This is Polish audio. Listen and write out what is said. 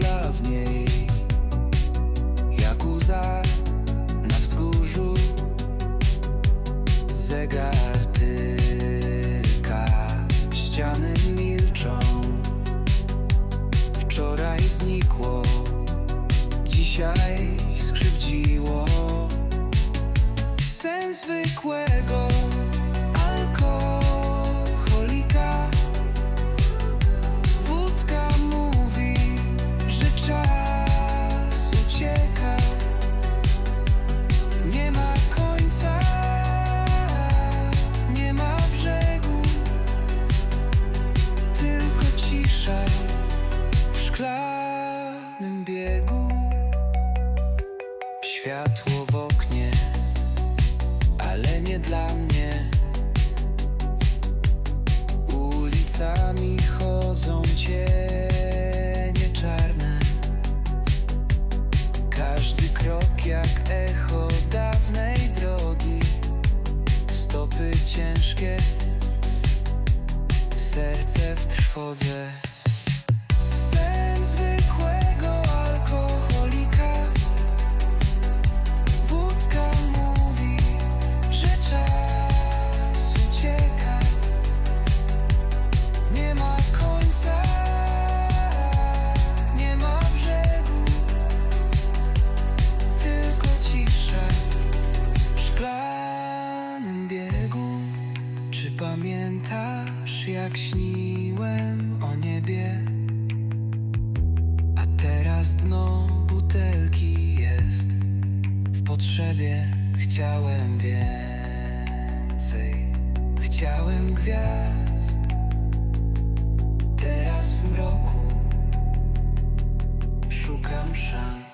plawniej Jak łza na wzgórzu Zegar tyka Ściany milczą. Wczoraj znikło Dzisiaj skrzywdziło. Sen zwykłego Światło w oknie, ale nie dla mnie. Ulicami chodzą cienie czarne. Każdy krok jak echo dawnej drogi. Stopy ciężkie, serce w trwodze. Sen zwykłego jak śniłem o niebie? A teraz dno butelki jest w potrzebie. Chciałem więcej, chciałem gwiazd. Teraz w mroku szukam szans.